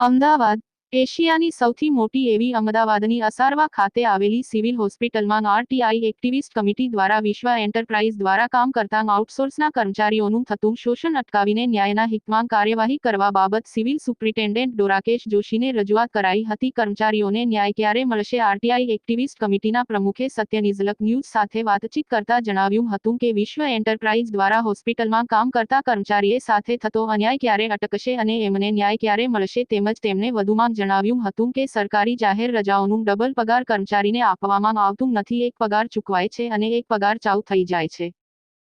અમદાવાદ. એશિયાની સૌથી મોટી એવી અમદાવાદની અસારવા ખાતે આવેલી સિવિલ હોસ્પિટલમાં આરટીઆઈ એક્ટિવિસ્ટ કમિટી દ્વારા વિશ્વ એન્ટરપ્રાઇઝ દ્વારા કામ કરતા આઉટસોર્સના કર્મચારીઓનું થતું શોષણ અટકાવીને ન્યાયના હિતમાં કાર્યવાહી કરવા બાબત સિવિલ સુપ્રિન્ટેન્ડન્ટ ડોરાકેશ જોશીને રજૂઆત કરાઈ હતી. કર્મચારીઓને ન્યાય ક્યારે મળશે? આરટીઆઈ એક્ટિવિસ્ટ કમિટીના પ્રમુખે સત્યની ઝલક ન્યૂઝ સાથે વાતચીત કરતા જણાવ્યું હતું કે, વિશ્વ એન્ટરપ્રાઇઝ દ્વારા હોસ્પિટલમાં કામ કરતા કર્મચારીએ સાથે થતો અન્યાય ક્યારે અટકશે અને એમને ન્યાય ક્યારે મળશે તેમજ તેમને વધુમાં જણાવ્યું હતું કે સરકારી જાહેર રજાઓનું ડબલ પગાર કર્મચારીને આપવામાં આવતું નથી, એક પગાર ચૂકવાય છે અને એક પગાર ચાઉ થઈ જાય છે.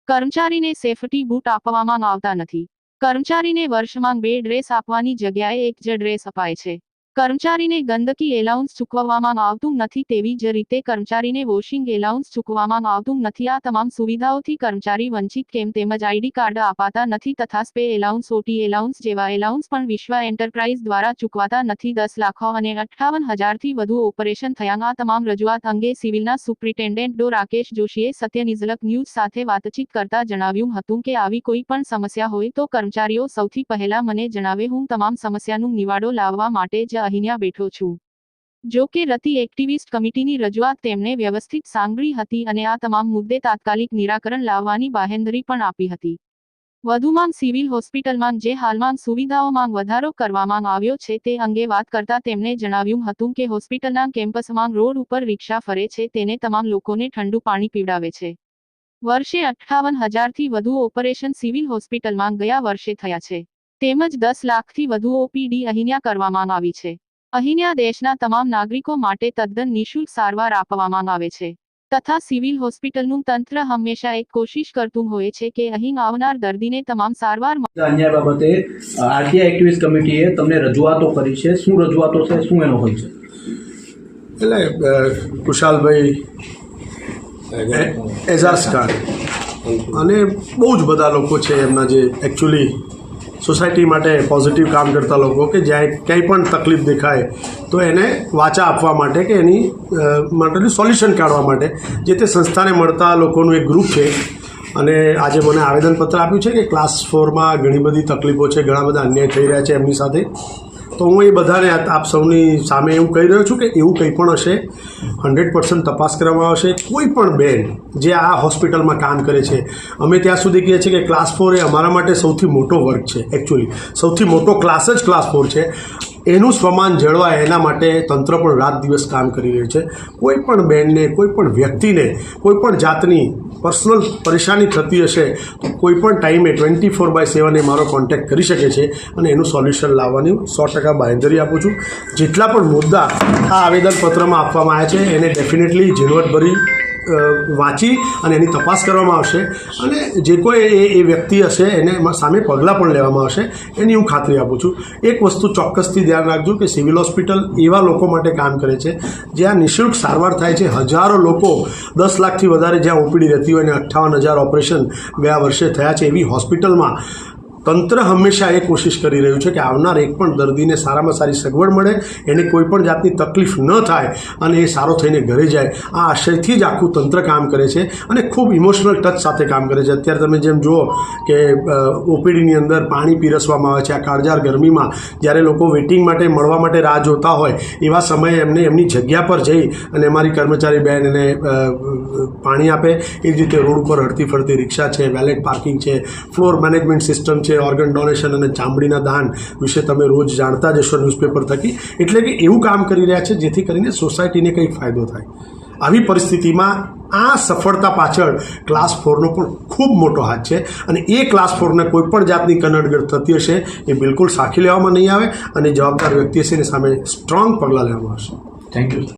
કર્મચારીને સેફટી બૂટ આપવામાં આવતા નથી. કર્મચારીને વર્ષમાં બે ડ્રેસ આપવાની જગ્યાએ એક જ ડ્રેસ અપાય છે. કર્મચારીને ગંદકી એલાઉન્સ ચૂકવવામાં આવતું નથી તેવી જ રીતે કર્મચારીને વોશિંગ એલાઉન્સ ચૂકવવામાં આવતું નથી. આ તમામ સુવિધાઓથી કર્મચારી વંચિત કેમ તેમજ આઈડી કાર્ડ અપાતા નથી તથા સ્પે એલાઉન્સ, ઓટી એલાઉન્સ જેવા એલાઉન્સ પણ વિશ્વ એન્ટરપ્રાઇઝ દ્વારા ચૂકવાતા નથી. દસ લાખો અને અઠ્ઠાવન હજારથી વધુ ઓપરેશન થયા આ તમામ રજૂઆત અંગે સિવિલના સુપ્રિન્ટેન્ડન્ટ ડો. રાકેશ જોશીએ સત્ય નિઝલક ન્યૂઝ સાથે વાતચીત કરતા જણાવ્યું હતું કે આવી કોઈ પણ સમસ્યા હોય તો કર્મચારીઓ સૌથી પહેલા મને જણાવે હું તમામ સમસ્યાનું નિવાડો લાવવા માટે જ અહીંયા બેઠો છું. જો કે રતિ એક્ટિવિસ્ટ કમિટીની રજૂઆત તેમણે વ્યવસ્થિત સાંભળી હતી અને આ તમામ મુદ્દે તાત્કાલિક નિરાકરણ લાવવાની બાહેંધરી પણ આપી હતી. વધુમાં સિવિલ હોસ્પિટલમાં જે હાલમાં સુવિધાઓમાં વધારો કરવામાં આવ્યો છે તે અંગે વાત કરતા તેમણે જણાવ્યું હતું કે હોસ્પિટલના કેમ્પસમાં રોડ ઉપર રિક્ષા ફરે છે, તેને તમામ લોકોને ઠંડુ પાણી પીવડાવે છે. વર્ષે અઠ્ઠાવન હજારથી વધુ ઓપરેશન સિવિલ હોસ્પિટલમાં ગયા વર્ષે થયા છે. તેમજ દસ લાખથી વધુ ઓપીડી અહીંયા કરવામાં આવી છે. અહીંયા દેશના તમામ નાગરિકો માટે તદ્દન નિઃશુલ્ક સારવાર આપવામાં આવે છે. તથા સિવિલ હોસ્પિટલનું તંત્ર હંમેશા એક કોશિશ કરતું હોય છે કે અહીં આવનાર દર્દીને તમામ સારવાર અન્ય બાબતે આરટીઆઈ એક્ટિવિસ્ટ કમિટીએ તમને રજૂઆતો કરી છે. શું રજૂઆતો છે? શું એનો હોય છે? એટલે કુશાલભાઈ એઝાઝ ખાન. અને બહુ જ બધા લોકો છે એમના જે એકચ્યુઅલી સોસાયટી માટે પોઝિટિવ કામ કરતા લોકો કે જ્યાં ક્યાંય પણ તકલીફ દેખાય, તો એને વાચા આપવા માટે કે એની માટેનું સોલ્યુશન કાઢવા માટે જે તે સંસ્થાને મળતા લોકોનું એક ગ્રુપ છે. અને આજે મને આવેદનપત્ર આપ્યું છે કે ક્લાસ ફોરમાં ઘણી બધી તકલીફો છે, ઘણા બધા અન્યાય થઈ રહ્યા છે એમની સાથે. તો હું એ બધાને આપ સૌની સામે એવું કહી રહ્યો છું કે એવું કંઈ પણ હશે, હંડ્રેડ પર્સન્ટ તપાસ કરવામાં આવશે. કોઈ પણ બેન જે આ હોસ્પિટલમાં કામ કરે છે, અમે ત્યાં સુધી કહીએ છીએ કે ક્લાસ ફોર એ અમારા માટે સૌથી મોટો વર્ગ છે એકચ્યુઅલી સૌથી મોટો ક્લાસ જ ક્લાસ ફોર છે. એનું સ્વમાન જળવાય એના માટે તંત્ર પણ રાત દિવસ કામ કરી રહ્યું છે. કોઈ પણ બેનને, કોઈ પણ વ્યક્તિને, કોઈ પણ જાતની પર્સનલ પરેશાની થતી હશે તો કોઈ પણ ટાઈમે ટ્વેન્ટી ફોર બાય સેવન એ મારો કોન્ટેક્ટ કરી શકે છે અને એનું સોલ્યુશન લાવવાની સો ટકા બાંહેધરી આપું છું. જેટલા પણ મુદ્દા આ આવેદનપત્રમાં આપવામાં આવ્યા છે, એને ડેફિનેટલી ઝીણવટભરી વાંચી અને એની તપાસ કરવામાં આવશે. અને જે કોઈ એ એ વ્યક્તિ હશે, એને સામે પગલાં પણ લેવામાં આવશે, એની હું ખાતરી આપું છું. એક વસ્તુ ચોક્કસથી ધ્યાન રાખજો કે સિવિલ હોસ્પિટલ એવા લોકો માટે કામ કરે છે, જ્યાં નિઃશુલ્ક સારવાર થાય છે. હજારો લોકો દસ લાખથી વધારે જ્યાં ઓપીડી રહેતી હોય અને અઠ્ઠાવન હજાર ઓપરેશન ગયા વર્ષે થયા છે એવી હોસ્પિટલમાં. તંત્ર હંમેશા એ કોશિશ કરી રહ્યું છે કે આવનાર એક પણ દર્દીને સારામાં સારી સગવડ મળે, એને કોઈ પણ જાતની તકલીફ ન થાય અને એ સારો થઈને ઘરે જાય. આ આશયથી જ આખું તંત્ર કામ કરે છે અને ખૂબ ઇમોશનલ ટચ સાથે કામ કરે છે. અત્યારે તમે જેમ જુઓ કે ઓપીડીની અંદર પાણી પીરસવામાં આવે છે. આ કાળજાર ગરમીમાં જ્યારે લોકો વેઇટિંગ માટે મળવા માટે રાહ જોતા હોય, એવા સમયે એમને એમની જગ્યા પર જઈ અને અમારી કર્મચારી બેન એને પાણી આપે. એ જ રીતે રોડ ઉપર હડતી ફરતી રિક્ષા છે, વેલેટ પાર્કિંગ છે, ફ્લોર મેનેજમેન્ટ સિસ્ટમ છે ઓર્ગન ડોનેશન અને ચામડીના દાન વિશે તમે રોજ જાણતા જ હશો ન્યૂઝપેપર થકી. એટલે કે એવું કામ કરી રહ્યા છે, જેથી કરીને સોસાયટીને કંઈક ફાયદો થાય. આવી પરિસ્થિતિમાં આ સફળતા પાછળ ક્લાસ ફોરનો પણ ખૂબ મોટો હાથ છે અને એ ક્લાસ ફોરને કોઈ પણ જાતની કનડગડ થતી હશે, એ બિલકુલ સાખી લેવામાં નહીં આવે અને જવાબદાર વ્યક્તિ હશે એની સામે સ્ટ્રોંગ પગલાં લેવામાં આવશે. Thank you